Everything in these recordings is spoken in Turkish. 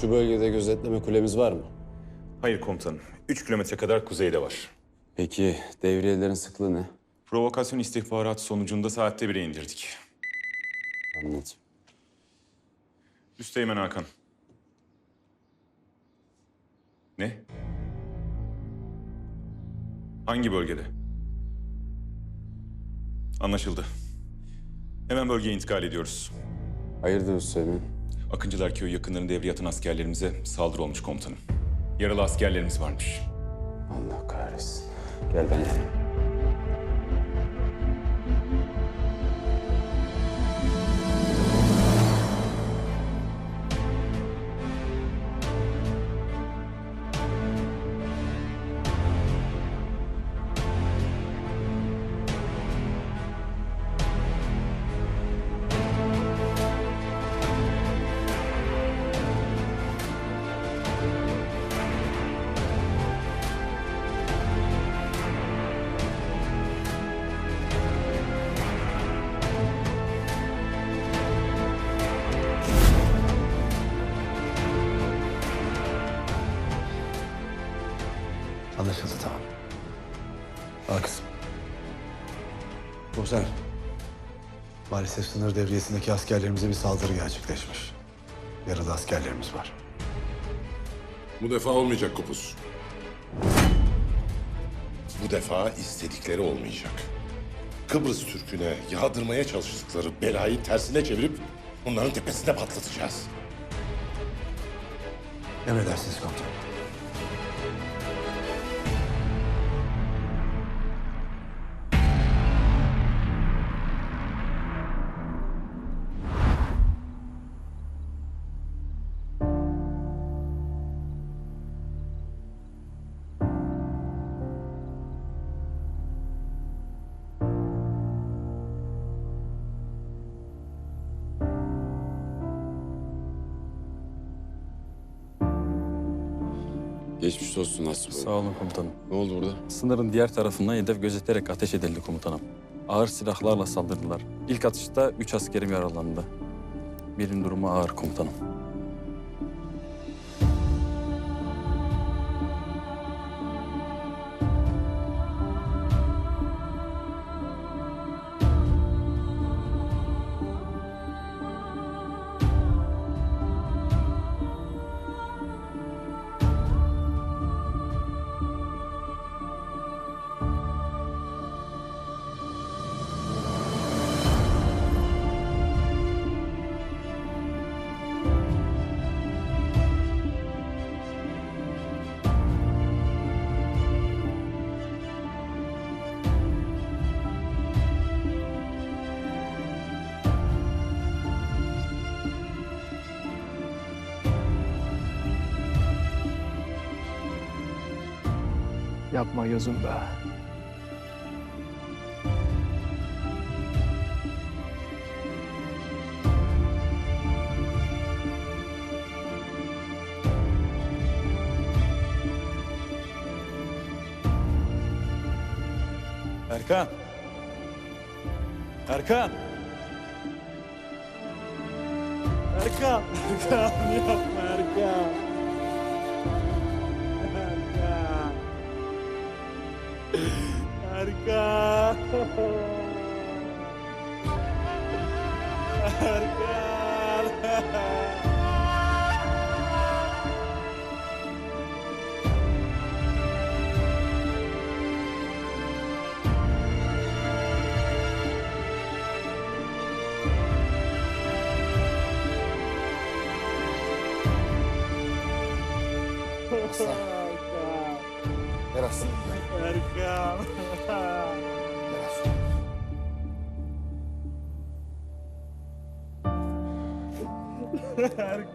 Şu bölgede gözetleme kulemiz var mı? Hayır komutanım. 3 kilometre kadar kuzeyde var. Peki devriyelerin sıklığı ne? Provokasyon istihbaratı sonucunda saatte bire indirdik. Anladım. Üsteğmen Hakan. Ne? Hangi bölgede? Anlaşıldı. Hemen bölgeye intikal ediyoruz. Hayırdır Hüseyin? Akıncılar Köyü yakınlarında devreye atan askerlerimize saldırı olmuş komutanım. Yaralı askerlerimiz varmış. Allah kahretsin. Gel benimle. Anlaşıldı tamam. Al kızım. Komiser. Maalesef sınır devriyesindeki askerlerimize bir saldırı gerçekleşmiş. Yaralı askerlerimiz var. Bu defa olmayacak Kopuz. Bu defa istedikleri olmayacak. Kıbrıs Türk'üne yağdırmaya çalıştıkları belayı tersine çevirip onların tepesinde patlatacağız. Emredersiniz komutanım. Geçmiş olsun Aslı Sağ olun komutanım. Ne oldu burada? Sınırın diğer tarafından hedef gözeterek ateş edildi komutanım. Ağır silahlarla saldırdılar. İlk atışta üç askerim yaralandı. Birinin durumu ağır komutanım. Yapma gözüm be. Erkan! Erkan! Erkan! Erkan yapma Erkan! Harga. Harga. Awesome. Erkan! Erkan! Erkan!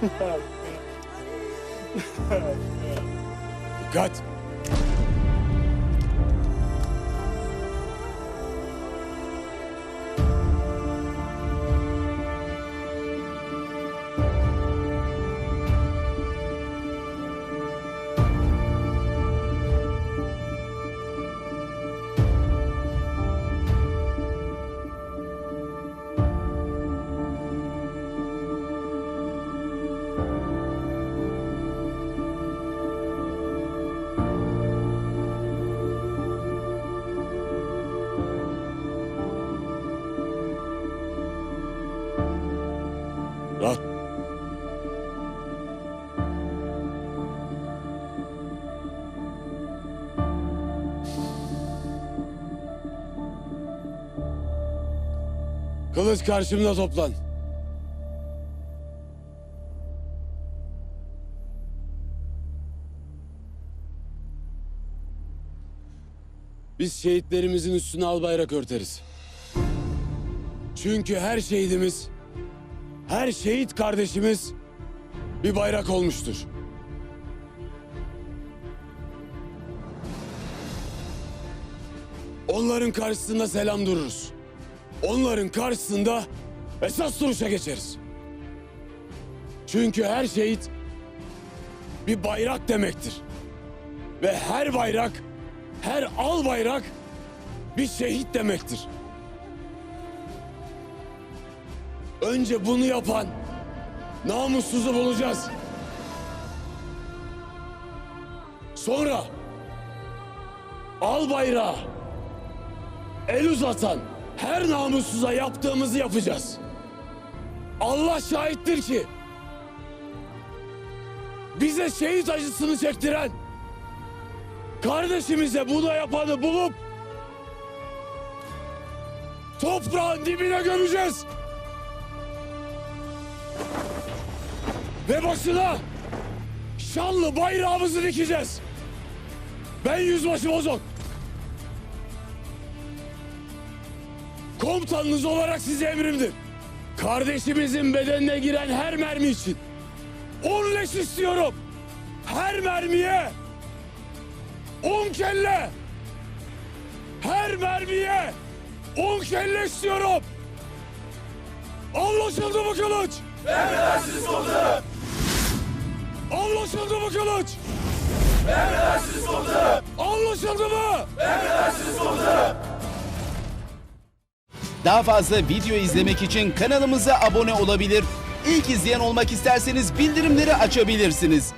Ver Oh, you got Lan. Kılıç karşımda toplan. Biz şehitlerimizin üstüne al bayrak örteriz. Çünkü her şehidimiz her şehit kardeşimiz bir bayrak olmuştur. Onların karşısında selam dururuz. Onların karşısında esas duruşa geçeriz. Çünkü her şehit bir bayrak demektir. Ve her bayrak, her al bayrak bir şehit demektir. Önce bunu yapan namussuzu bulacağız. Sonra al bayrağı el uzatan her namussuza yaptığımızı yapacağız. Allah şahittir ki bize şehit acısını çektiren kardeşimize bunu yapanı bulup toprağın dibine gömeceğiz. Ve başına şanlı bayrağımızı dikeceğiz. Ben yüzbaşı Bozok. Komutanınız olarak size emrimdir. Kardeşimizin bedenine giren her mermi için on leş istiyorum. Her mermiye on kelle. Her mermiye on kelle istiyorum. Anlaşıldı mı kılıç? Emredersiniz komutanım. Anlaşıldı mı kılıç? Emredersiniz komutanım. Anlaşıldı mı? Daha fazla video izlemek için kanalımıza abone olabilir. İlk izleyen olmak isterseniz bildirimleri açabilirsiniz.